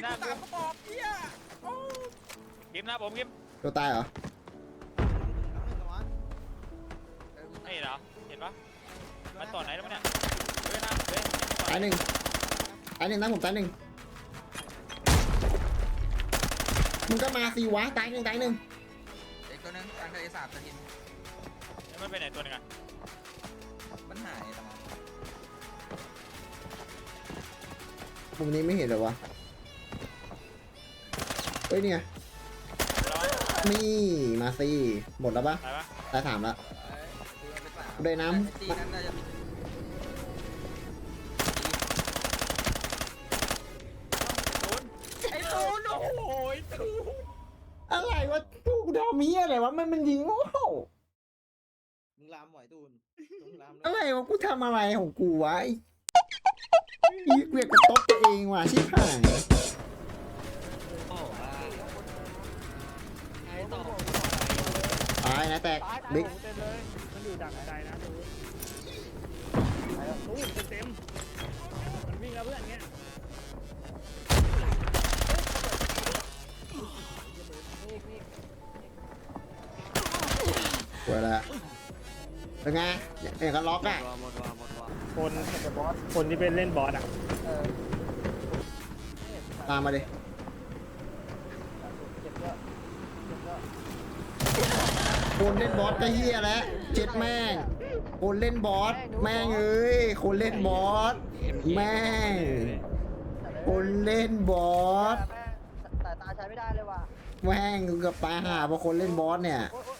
ยิงกูสามกระบอกเฮียโอ้กิมนะผมกิมตัวตายเหรอนี่เหรอเห็นปะมันต่อไหนแล้วมั้งเนี่ยเฮ้ยนะเฮ้ยตายหนึ่งตายหนึ่งนะผมตายหนึ่งมึงก็มาสิวะตายหนึ่งตายหนึ่งเด็กตัวนึงกลางทะเลสาบจะกินแล้วมันไปไหนตัวหนึงอะมันหายแต่มันมุมนี้ไม่เห็นเลยวะ เฮ้ยเนี่ยร้อยนี่มาสิหมดแล้วปะตายปะตายสามแล้วเอ้ยดูเอาไปสามได้น้ำไอ้ตีนั้นน่าจะมีไอ้ตูนโอ้โหตูนอะไรวะกูทำเมียอะไรวะ มันมันยิงโง่มึงลามหมอยตูนมึงลามอะไรวะกูทำอะไรของกูวะไอ้อีเวียกกระตบตัวเองว่ะชิบหาย ไอ้ต่อ ตายนะแตกบิ๊กเต็มเลยมันอยู่ดักอะไรนะดูไปแล้วตู้เต็มเต็มมันวิ่งแล้วเพื่อนเงี้ยเวลาเป็นไงอย่างกับล็อกอะคนบอสคนที่เป็นเล่นบอสอะตามมาดิ คนเล่นบอสก็เฮียแล้วเจ็ดแม่งคนเล่นบอสแม่งเอ้ยคนเล่นบอสแม่งคนเล่นบอสแต่ตาใช้ไม่ได้เลยว่ะแม่งกูกับตายห่าเพราะคนเล่นบอสเนี่ย โอ๊ยโอ๊ยโอ๊